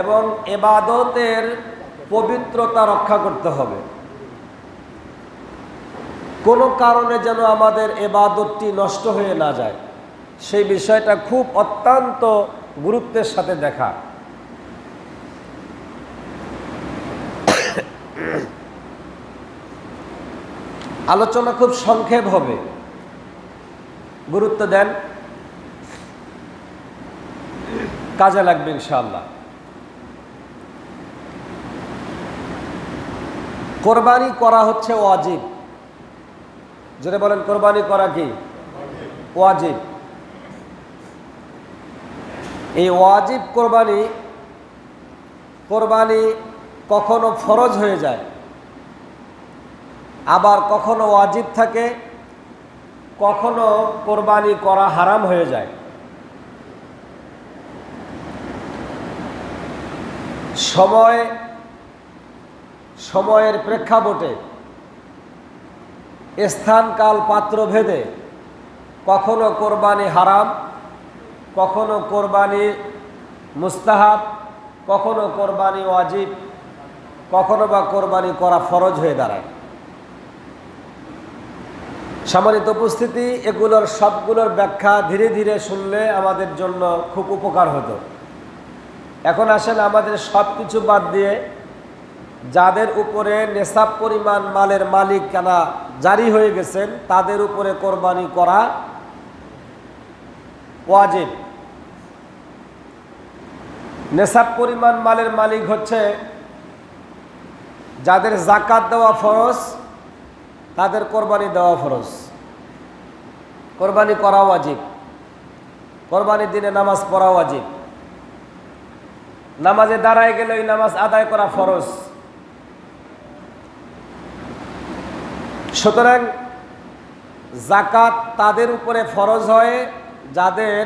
এবং এবাদতের পবিত্রতা রক্ষা করতে হবে। কোনো কারণে যেন আমাদের এবাদতটি নষ্ট হয়ে না যায়, সেই বিষয়টা খুব অত্যন্ত গুরুত্বের সাথে দেখা। আলোচনা খুব সংক্ষেপ হবে। গুরুত্ব দেন। কাজে লাগবে ইনশাআল্লাহ। কোরবানি করা হচ্ছে ওয়াজিব। যেটা বলেন, কোরবানি করা কি? ওয়াজিব। এই ওয়াজিব কোরবানি কোরবানি কখনো ফরজ হয়ে যায়, আবার কখনো ওয়াজিব থাকে, কখনো কোরবানি করা হারাম হয়ে যায়। সময় সময়ের প্রেক্ষাপটে স্থান কাল পাত্র ভেদে কখনো কোরবানি হারাম, কখনো কোরবানি মুস্তাহাব, কখনো কোরবানি ওয়াজিব, কখনো বা কোরবানি করা ফরজ হয়ে দাঁড়ায়। সম্মানিত উপস্থিতি, এগুলোর সবগুলোর ব্যাখ্যা ধীরে ধীরে শুনলে আমাদের জন্য খুব উপকার হতো। এখন আসেন আমাদের সব কিছু বাদ দিয়ে যাদের উপরে নেশাব পরিমাণ মালের মালিক কেনা জারি হয়ে গেছেন, তাদের উপরে কোরবানি করা ওয়াজিব। নেশাব পরিমাণ মালের মালিক হচ্ছে যাদের জাকাত দেওয়া ফরজ, তাদের কোরবানি দেওয়া ফরজ। কোরবানি করা ওয়াজিব। কোরবানির দিনে নামাজ পড়া ওয়াজিব। নামাজে দাঁড়ায় গেলে ওই নামাজ আদায় করা ফরজ। সুতরাং জাকাত তাদের উপরে ফরজ হয়, যাদের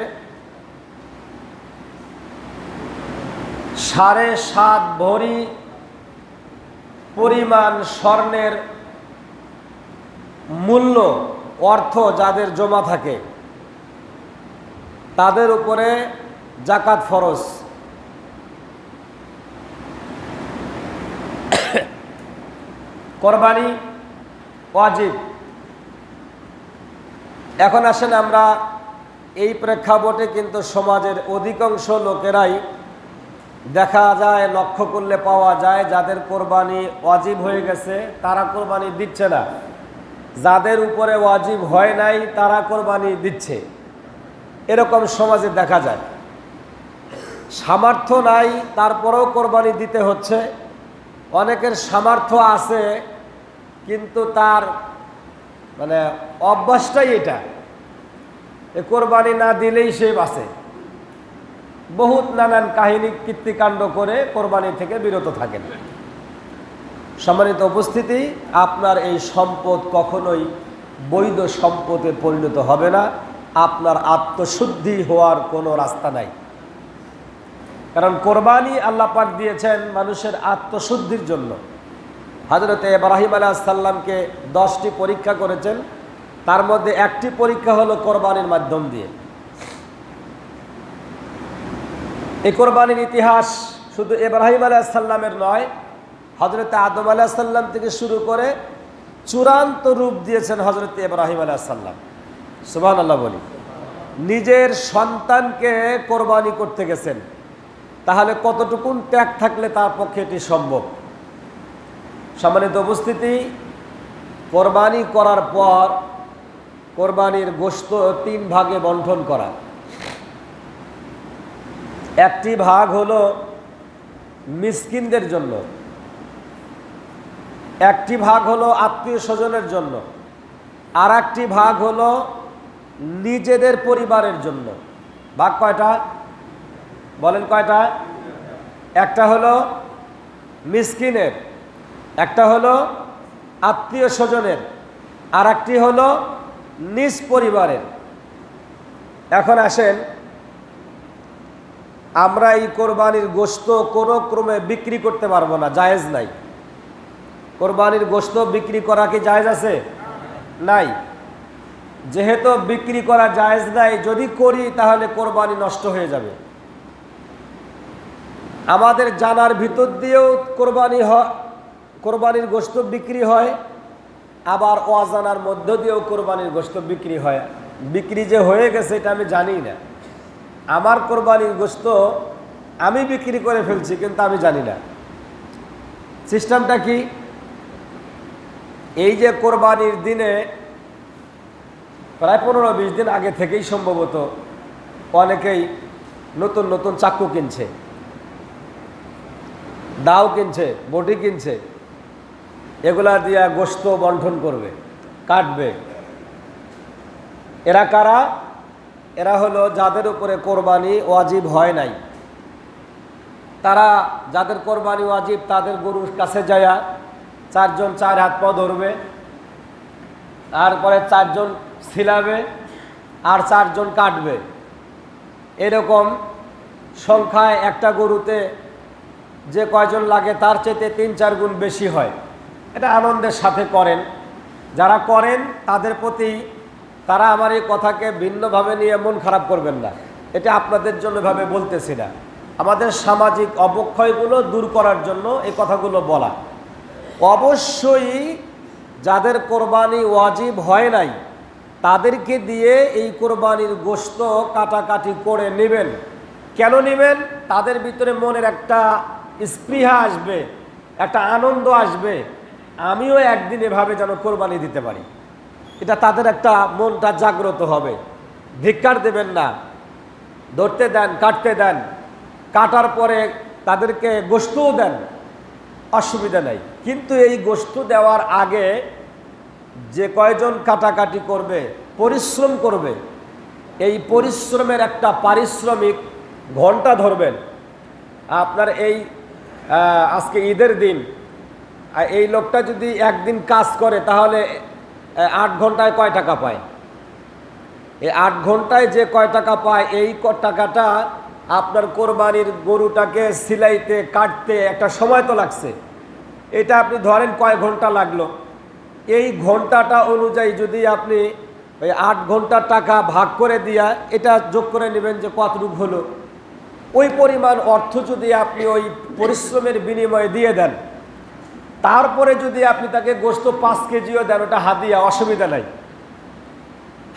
সাড়ে সাত ভরি পরিমাণ স্বর্ণের মূল্য, অর্থ যাদের জমা থাকে, তাদের উপরে জাকাত ফরজ। কোরবানি ওয়াজিব। এখন আসেন আমরা, এই প্রেক্ষাপটে কিন্তু সমাজের অধিকাংশ লোকেরাই দেখা যায়, লক্ষ্য করলে পাওয়া যায়, যাদের কোরবানি ওয়াজিব হয়ে গেছে, তারা কোরবানি দিচ্ছে না। যাদের উপরে ওয়াজিব হয় নাই, তারা কোরবানি দিচ্ছে। এরকম সমাজে দেখা যায়। সামর্থ্য নাই, তারপরেও কোরবানি দিতে হচ্ছে। অনেকের সামর্থ্য আছে কিন্তু তার মানে অভ্যাসটাই এটা। এ কোরবানি না দিলেই সে বাঁচে। বহুত নানান কাহিনী, কীর্তিকাণ্ড করে কোরবানি থেকে বিরত থাকেন। সম্মানিত উপস্থিতি, আপনার এই সম্পদ কখনোই বৈধ সম্পদে পরিণত হবে না। আপনার আত্মশুদ্ধি হওয়ার কোনো রাস্তা নাই। কারণ কোরবানি আল্লাহ পাক দিয়েছেন মানুষের আত্মশুদ্ধির জন্য। হজরত ইব্রাহিম আলাহ সাল্লামকে দশটি পরীক্ষা করেছেন। তার মধ্যে একটি পরীক্ষা হলো কোরবানির মাধ্যম দিয়ে। এই কোরবানির ইতিহাস শুধু ইব্রাহিম আলাহ সাল্লামের নয় হজরত আদম আলাহ সাল্লাম থেকে শুরু করে চূড়ান্ত রূপ দিয়েছেন হজরত ইব্রাহিম আলাহ সাল্লাম সুবাহ আল্লাহ বলি। নিজের সন্তানকে কোরবানি করতে গেছেন। তাহলে কতটুকুন ত্যাগ থাকলে তার পক্ষে এটি সম্ভব? সম্মানিত উপস্থিতি, কোরবানি করার পর কোরবানির গোস্ত তিন ভাগে বন্টন করা। একটি ভাগ হলো মিসকিনদের জন্য, একটি ভাগ হলো আত্মীয় স্বজনের জন্য আর একটি ভাগ হলো নিজেদের পরিবারের জন্য। ভাগ কয়টা? বলেন কয়টা? একটা হলো মিসকিনের একটা হলো আত্মীয় স্বজনের আর একটি হলো নিজ পরিবারের। এখন আসেন, আমরা এই কোরবানির গোস্ত কোনো ক্রমে বিক্রি করতে পারব না, জায়েজ নাই। কোরবানির গোস্ত বিক্রি করা কি জায়েজ আছে? নাই। যেহেতু বিক্রি করা জায়েজ নাই, যদি করি তাহলে কোরবানি নষ্ট হয়ে যাবে। আমাদের জানার ভিতর দিয়েও কোরবানি হয় কোরবানির গোস্ত বিক্রি হয়, আবার অজানার মধ্য দিয়েও কোরবানির গোস্ত বিক্রি হয়। বিক্রি যে হয়ে গেছে, এটা আমি জানি না। আমার কোরবানির গোস্ত আমি বিক্রি করে ফেলছি, কিন্তু আমি জানি না। সিস্টেমটা কি? এই যে কোরবানির দিনে প্রায় পনেরো বিশ দিন আগে থেকেই সম্ভবত অনেকেই নতুন নতুন চাকু কিনছে। দাও কিনছে, বটি কিনছে। এগুলা দিয়া গোস্ত বন্টন করবে, কাটবে। এরা কারা? এরা হলো যাদের উপরে কোরবানি ওয়াজিব হয় নাই। তারা যাদের কোরবানি ওয়াজিব, তাদের গরুর কাছে যায়া চারজন চার হাত পা ধরবে, তারপরে চারজন ছিলাবে আর চারজন কাটবে। এরকম সংখ্যায় একটা গরুতে যে কয়জন লাগে, তার চেয়ে তিন চার গুণ বেশি হয়। এটা আনন্দের সাথে করেন। যারা করেন, তাদের প্রতি তারা আমার এই কথাকে ভিন্নভাবে নিয়ে মন খারাপ করবেন না। এটা আপনাদের জন্য ভাবে বলতেছি না। আমাদের সামাজিক অবক্ষয়গুলো দূর করার জন্য এই কথাগুলো বলা। অবশ্যই যাদের কোরবানি ওয়াজিব হয় নাই, তাদেরকে দিয়ে এই কোরবানির গোস্ত কাটাকাটি করে নেবেন। কেন নেবেন? তাদের ভিতরে মনের একটা স্পৃহা আসবে, একটা আনন্দ আসবে। আমিও একদিন এভাবে যেন কোরবানি দিতে পারি। এটা তাদের একটা মনটা জাগ্রত হবে। ধিক্কার দেবেন না। ধরতে দেন, কাটতে দেন। কাটার পরে তাদেরকে গোস্তও দেন। অসুবিধা নাই। কিন্তু এই গোস্ত দেওয়ার আগে যে কয়জন কাটাকাটি করবে, পরিশ্রম করবে, এই পরিশ্রমের একটা পারিশ্রমিক ঘণ্টা ধরবেন। আপনার এই আজকে ঈদের দিন আর এই লোকটা যদি একদিন কাজ করে, তাহলে আট ঘন্টায় কয় টাকা পায়? এই আট ঘন্টায় যে কয় টাকা পায়, এই ক টাকাটা আপনার কোরবানির গরুটাকে সিলাইতে, কাটতে একটা সময় তো লাগছে। এটা আপনি ধরেন কয় ঘণ্টা লাগল। এই ঘন্টাটা অনুযায়ী যদি আপনি ওই আট ঘণ্টার টাকা ভাগ করে দিয়া, এটা যোগ করে নেবেন যে কতটুক হলো। ওই পরিমাণ অর্থ যদি আপনি ওই পরিশ্রমের বিনিময়ে দিয়ে দেন তারপরে যদি আপনি তাকে গোস্ত পাঁচ কেজিও দেন, ওটা হাদিয়া অসুবিধা নাই।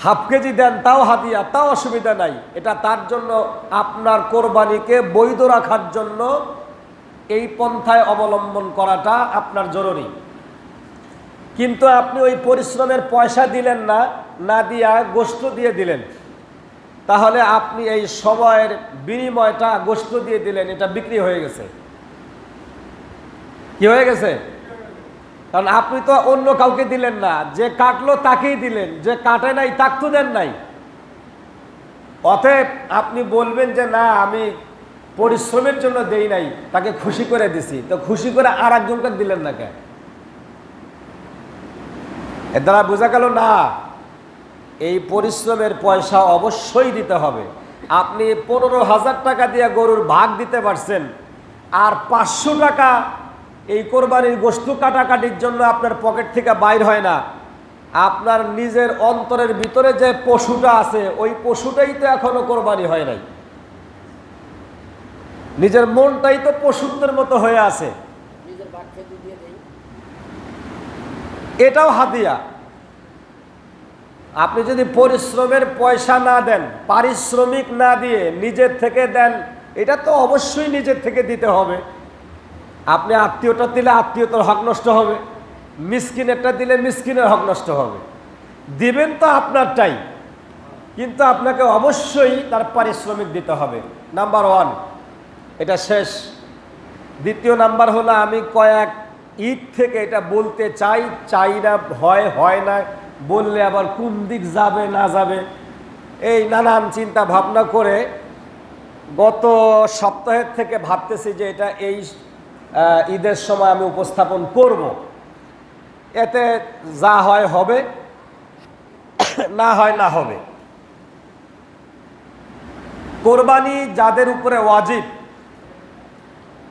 হাফ কেজি দেন, তাও হাদিয়া তাও অসুবিধা নাই। এটা তার জন্য আপনার কোরবানিকে বৈধ রাখার জন্য এই পন্থায় অবলম্বন করাটা আপনার জরুরি। কিন্তু আপনি ওই পরিশ্রমের পয়সা দিলেন না না দিয়া গোস্ত দিয়ে দিলেন। তাহলে আপনি এই সময়ের বিনিময়টা গোস্ত দিয়ে দিলেন, এটা বিক্রি হয়ে গেছে। কি হয়ে গেছে? কারণ আপনি তো অন্য কাউকে দিলেন না। যে কাটলো তাকেই দিলেন। যে কাটে নাই তাক তো দেন নাই। অতএব আপনি বলবেন যে, না, আমি পরিশ্রমের জন্য দেই নাই, তাকে খুশি করে দিছি। তো খুশি করে আর একজনকে দিলেন না কেন? এর দ্বারা বোঝা গেল, না, এই পরিশ্রমের পয়সা অবশ্যই দিতে হবে। আপনি পনেরো হাজার টাকা দিয়ে গরুর ভাগ দিতে পারছেন, আর পাঁচশো টাকা এই কোরবানির গোস্তু কাটাকাটির জন্য আপনার পকেট থেকে বাইর হয় না। আপনার নিজের অন্তরের ভিতরে যে পশুটা আছে ওই পশুটাই তো এখনও কোরবানি হয় নাই। নিজের মনটাই তো পশুত্বের মতো হয়ে আছে। এটাও হাতিয়া। আপনি যদি পরিশ্রমের পয়সা না দেন পারিশ্রমিক না দিয়ে নিজের থেকে দেন এটা তো অবশ্যই নিজের থেকে দিতে হবে। আপনি আত্মীয়টা দিলে আত্মীয়তার হক নষ্ট হবে। মিসকিনেরটা দিলে মিসকিনের হক নষ্ট হবে। দিবেন তো আপনারটাই, কিন্তু আপনাকে অবশ্যই তার পারিশ্রমিক দিতে হবে। নাম্বার ওয়ান, এটা শেষ। দ্বিতীয় নাম্বার হলো, আমি কয়েক ঈদ থেকে এটা বলতে চাই চাই না হয় হয় না, বললে আবার কোন দিক যাবে, না যাবে। এই নানান চিন্তা ভাবনা করে গত সপ্তাহের থেকে ভাবতেছি যে এটা এই ঈদের সময় আমি উপস্থাপন করব। এতে যা হয় হবে, না হয় না হবে। কোরবানি যাদের উপরে ওয়াজিব,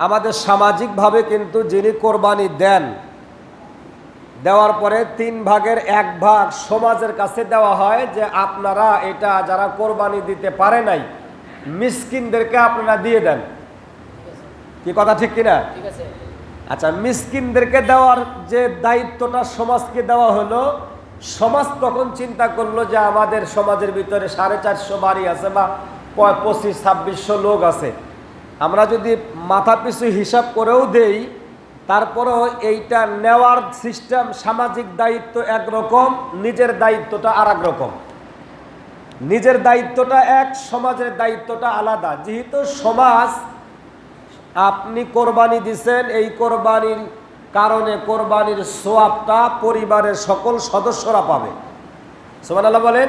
আমাদের সামাজিকভাবে কিন্তু যিনি কোরবানি দেন, দেওয়ার পরে তিন ভাগের এক ভাগ সমাজের কাছে দেওয়া হয় যে আপনারা এটা যারা কোরবানি দিতে পারে নাই, মিসকিনদেরকে আপনারা দিয়ে দেন। কি কথা ঠিক কিনা? ঠিক আছে। আচ্ছা মিসকিনদেরকে দেওয়ার যে দায়িত্বটা সমাজকে দেওয়া হলো সমাজ তখন চিন্তা করল যে আমাদের সমাজের ভিতরে সাড়ে চারশো বাড়ি আছে বা পঁচিশ ছাব্বিশশো লোক আছে। আমরা যদি মাথা পিছু হিসাব করেও দেই তারপরেও এইটা নেওয়ার সিস্টেম সামাজিক দায়িত্ব একরকম নিজের দায়িত্বটা আর রকম নিজের দায়িত্বটা এক সমাজের দায়িত্বটা আলাদা। যেহেতু সমাজ আপনি কোরবানি দিছেন, এই কোরবানির কারণে কোরবানির সোয়াবটা পরিবারের সকল সদস্যরা পাবে। সোমান আল্লাহ বলেন।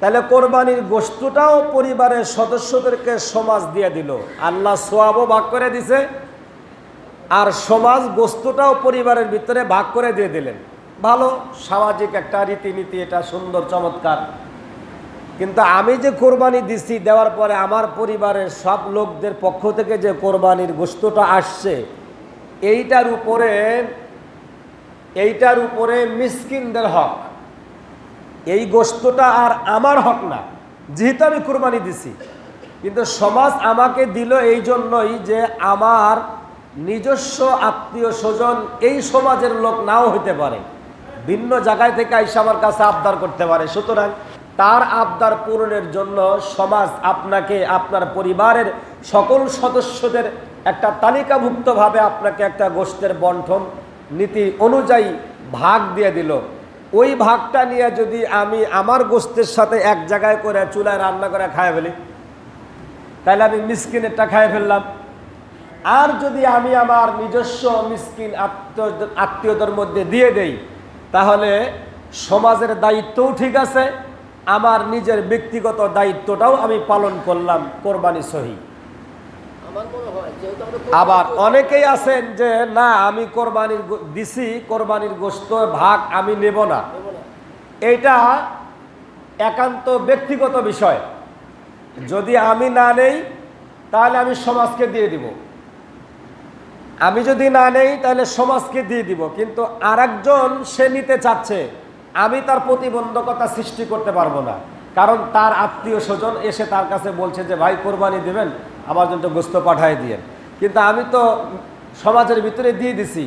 তাহলে কোরবানির গোষ্ঠটাও পরিবারের সদস্যদেরকে সমাজ দিয়ে দিল। আল্লাহ সোয়াবও ভাগ করে দিছে, আর সমাজ গোস্তটাও পরিবারের ভিতরে ভাগ করে দিয়ে দিলেন। ভালো সামাজিক একটা রীতিনীতি, এটা সুন্দর, চমৎকার। কিন্তু আমি যে কোরবানি দিছি, দেওয়ার পরে আমার পরিবারের সব লোকদের পক্ষ থেকে যে কোরবানির গোস্তটা আসছে, এইটার উপরে এইটার উপরে মিসকিনদের হক। এই গোস্তটা আর আমার হক না, যেহেতু আমি কোরবানি দিছি। কিন্তু সমাজ আমাকে দিল এই জন্যই যে আমার নিজস্ব আত্মীয় স্বজন এই সমাজের লোক নাও হইতে পারে। ভিন্ন জায়গায় থেকে আইসা আমার কাছে আবদার করতে পারে। সুতরাং তার আবদার পূরণের জন্য সমাজ আপনাকে, আপনার পরিবারের সকল সদস্যদের একটা তালিকাভুক্তভাবে আপনাকে একটা গোষ্ঠের বন্ঠন নীতি অনুযায়ী ভাগ দিয়ে দিল। ওই ভাগটা নিয়ে যদি আমি আমার গোষ্ঠের সাথে এক জায়গায় করে চুলায় রান্না করে খায় ফেলি, তাহলে আমি মিসকিনেরটা খায় ফেললাম। আর যদি আমি আমার নিজস্ব মিসকিন আত্মীয়, আত্মীয়দের মধ্যে দিয়ে দেই, তাহলে সমাজের দায়িত্বও ঠিক আছে আমার নিজের ব্যক্তিগত দায়িত্বটাও আমি পালন করলাম কোরবানি সহি। আবার অনেকেই আছেন যে না আমি কোরবানির দিছি কোরবানির গোস্ত ভাগ আমি নেব না। এইটা একান্ত ব্যক্তিগত বিষয়। যদি আমি না নেই তাহলে আমি সমাজকে দিয়ে দিব। আমি যদি না নেই তাহলে সমাজকে দিয়ে দিব। কিন্তু আরেকজন সে নিতে চাচ্ছে। আমি তার প্রতিবন্ধকতা সৃষ্টি করতে পারব না। কারণ তার আত্মীয় স্বজন এসে তার কাছে বলছে যে, ভাই, কোরবানি দেবেন, আমার জন্য গোস্ত পাঠায় দিয়েন। কিন্তু আমি তো সমাজের ভিতরে দিয়ে দিছি।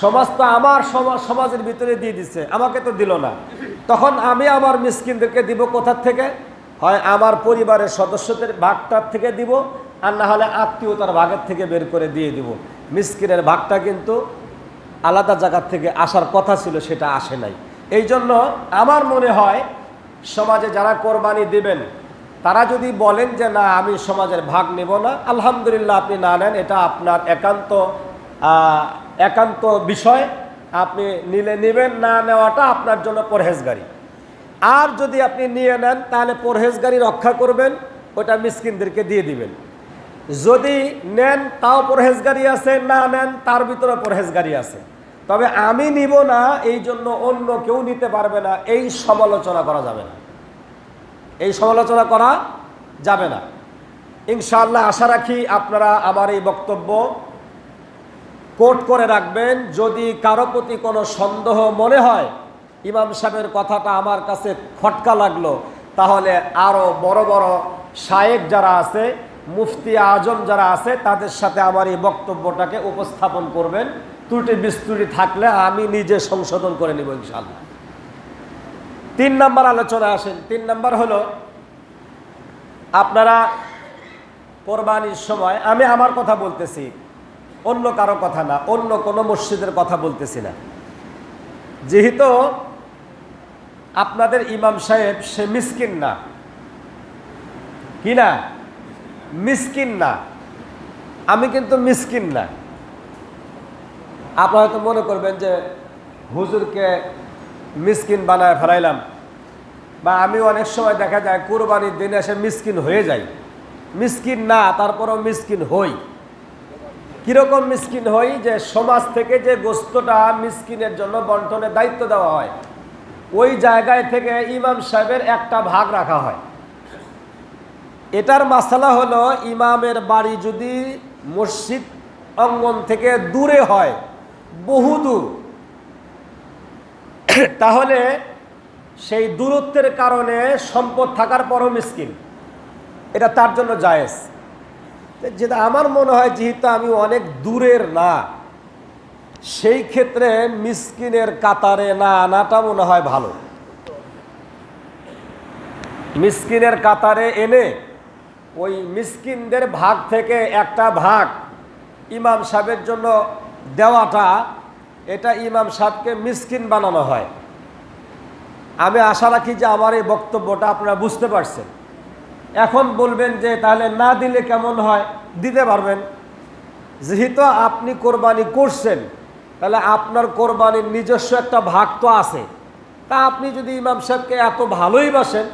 সমাজ তো আমার সমাজ, সমাজের ভিতরে দিয়ে দিচ্ছে আমাকে তো দিল না। তখন আমি আমার মিসকিনদেরকে দিব কোথার থেকে? হয় আমার পরিবারের সদস্যদের ভাগটার থেকে দিব, আর না হলে আত্মীয়তার ভাগের থেকে বের করে দিয়ে দিব। মিসকিনের ভাগটা কিন্তু আলাদা জায়গার থেকে আসার কথা ছিল, সেটা আসে নাই। এই জন্য আমার মনে হয় সমাজে যারা কোরবানি দিবেন, তারা যদি বলেন যে না, আমি সমাজের ভাগ নেব না, আলহামদুলিল্লাহ আপনি না নেন, এটা আপনার একান্ত একান্ত বিষয়। আপনি নিলে নেবেন, না নেওয়াটা আপনার জন্য পরহেজগারি। আর যদি আপনি নিয়ে নেন, তাহলে পরহেজগারি রক্ষা করবেন, ওটা মিসকিনদেরকে দিয়ে দিবেন। যদি নেন, তাও পরহেজগারি আছে, না নেন, তার ভিতরে পরহেজগারি আছে। তবে আমি নিব না, এই জন্য অন্য কেউ নিতে পারবে না। এই সমালোচনা করা যাবে না। এই সমালোচনা করা যাবে না। ইনশাআল্লাহ আশা রাখি আপনারা আমার এই বক্তব্য কোট করে রাখবেন। যদি কারও প্রতি কোনো সন্দেহ মনে হয়, ইমাম সাহেবের কথাটা আমার কাছে খটকা লাগল, তাহলে আরও বড় বড় শায়েক যারা আছে, মুফতি আজম যারা আছে, তাদের সাথে আমার এই বক্তব্যটাকে উপস্থাপন করবেন। ত্রুটি বিস্তুটি থাকলে আমি নিজে সংশোধন করে নিব ইনশাল্লাহ তিন নাম্বার আলোচনা আসেন। তিন নাম্বার হলো, আপনারা কোরবানির সময়, আমি আমার কথা বলতেছি, অন্য কারও কথা না, অন্য কোনো মসজিদের কথা বলতেছি না। যেহেতু আপনাদের ইমাম সাহেব, সে মিসকিন না। কি না? মিসকিন না। আমি কিন্তু মিসকিন না। আপনারা হয়তো মনে করবেন যে হুজুরকে মিসকিন বানায় ফেলাইলাম। বা আমি অনেক সময় দেখা যায় কোরবানির দিনে এসে মিসকিন হয়ে যাই। মিসকিন না, তারপরও মিসকিন হই। কীরকম মিসকিন হই যে সমাজ থেকে যে গোস্তটা মিসকিনের জন্য বন্টনের দায়িত্ব দেওয়া হয়, ওই জায়গায় থেকে ইমাম সাহেবের একটা ভাগ রাখা হয়। এটার মাসালা হলো, ইমামের বাড়ি যদি মসজিদ অঙ্গন থেকে দূরে হয় বহু দূর তাহলে সেই দূরত্বের কারণে সম্পদ থাকার পরও মিসকিন। এটা তার জন্য জায়েজ। যেটা আমার মনে হয় যেহেতু আমি অনেক দূরের না, সেই ক্ষেত্রে মিসকিনের কাতারে না আনাটা মনে হয় ভালো। মিসকিনের কাতারে এনে ওই মিসকিনদের ভাগ থেকে একটা ভাগ ইমাম সাহেবের জন্য দেওয়াটা, এটা ইমাম সাহেবকে মিসকিন বানানো হয়। আমি আশা রাখি যে আমার এই বক্তব্যটা আপনারা বুঝতে পারছেন। এখন বলবেন যে, তাহলে না দিলে কেমন হয়? দিতে পারবেন। যেহেতু আপনি কোরবানি করছেন, তাহলে আপনার কোরবানির নিজস্ব একটা ভাগ তো আছে। তা আপনি যদি ইমাম সাহেবকে এত ভালোই বাসেন,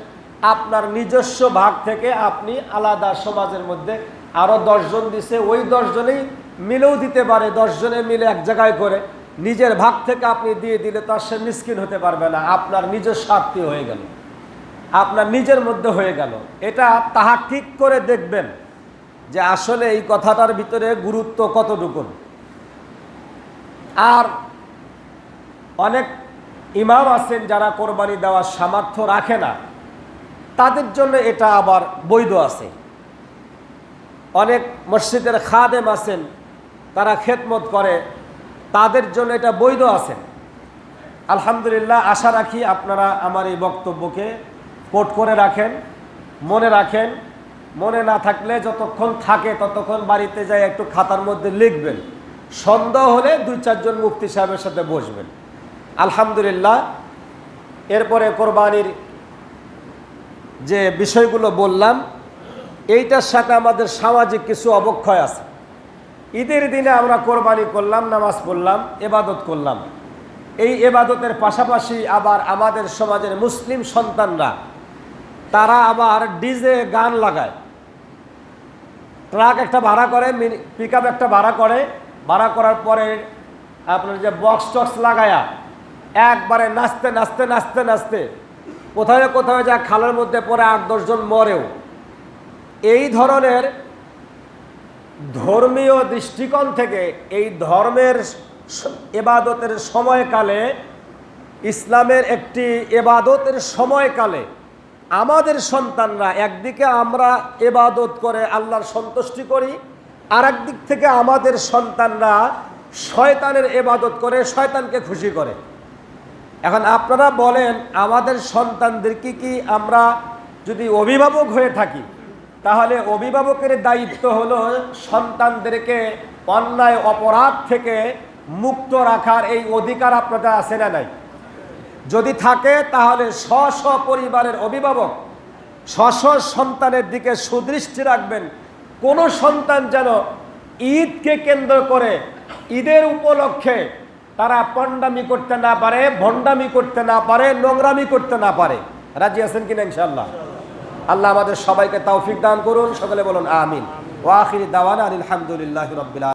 আপনার নিজস্ব ভাগ থেকে আপনি আলাদা সমাজের মধ্যে আরও দশজন দিছে, ওই দশজনেই মিলেও দিতে পারে, দশজনে মিলে এক জায়গায় করে। নিজের ভাগ থেকে আপনি দিয়ে দিলে তার সে মিসকিন হতে পারবে না, আপনার নিজের আত্মীয় হয়ে গেল। আপনার নিজের মধ্যে হয়ে গেল। এটা তাহা ঠিক করে দেখবেন যে আসলে এই কথাটার ভিতরে গুরুত্ব কতটুকু। আর অনেক ইমাম আছেন যারা কোরবানি দেওয়ার সামর্থ্য রাখে না, তাদের জন্য এটা আবার বৈধ আছে। অনেক মসজিদের খাদেম আছেন তারা খেদমত করে, তাদের জন্য এটা বৈধ আছেন আলহামদুলিল্লাহ, আশা রাখি আপনারা আমার এই বক্তব্যকে কোট করে রাখেন, মনে রাখেন। মনে না থাকলে যতক্ষণ থাকে ততক্ষণ বাড়িতে যাই একটু খাতার মধ্যে লিখবেন। সন্দেহ হলে দুই চারজন মুফতি সাহেবের সাথে বসবেন। আলহামদুলিল্লাহ, এরপরে কোরবানির যে বিষয়গুলো বললাম, এইটার সাথে আমাদের সামাজিক কিছু অবক্ষয় আছে। ঈদের দিনে আমরা কোরবানি করলাম, নামাজ পড়লাম, এবাদত করলাম। এই এবাদতের পাশাপাশি আবার আমাদের সমাজের মুসলিম সন্তানরা, তারা আবার ডিজে গান লাগায়। ট্রাক একটা ভাড়া করে পিক একটা ভাড়া করে। ভাড়া করার পরে আপনার যে বক্স টক্স লাগায়া, একবারে নাচতে নাচতে নাচতে নাচতে কোথায় কোথাও যা খালের মধ্যে পরে আট দশজন মরেও। এই ধরনের ধর্মীয় দৃষ্টিকোণ থেকে এই ধর্মের এবাদতের সময়কালে, ইসলামের একটি এবাদতের সময়কালে আমাদের সন্তানরা একদিকে আমরা এবাদত করে আল্লাহর সন্তুষ্টি করি আর দিক থেকে আমাদের সন্তানরা শয়তানের এবাদত করে, শয়তানকে খুশি করে। এখন আপনারা বলেন, আমাদের সন্তানদেরকে কি আমরা যদি অভিভাবক হয়ে থাকি তাহলে অভিভাবকের দায়িত্ব হলো সন্তানদেরকে অন্যায় অপরাধ থেকে মুক্ত রাখার এই অধিকার আপনাদের আছে না নাই? যদি থাকে, তাহলে স্ব স্ব পরিবারের অভিভাবক স্ব সন্তানের দিকে সুদৃষ্টি রাখবেন। কোনো সন্তান যেন ঈদকে কেন্দ্র করে ঈদের উপলক্ষে তারা পণ্ডামি করতে না পারে, ভণ্ডামি করতে না পারে, নোংরামি করতে না পারে। রাজি আছেন কিনা ইনশাল্লাহ আল্লাহ আমাদের সবাইকে তৌফিক দান করুন। সকলে বলুন আমিন। ওয়াখির দাওয়ান আলহামদুলিল্লাহ রবিল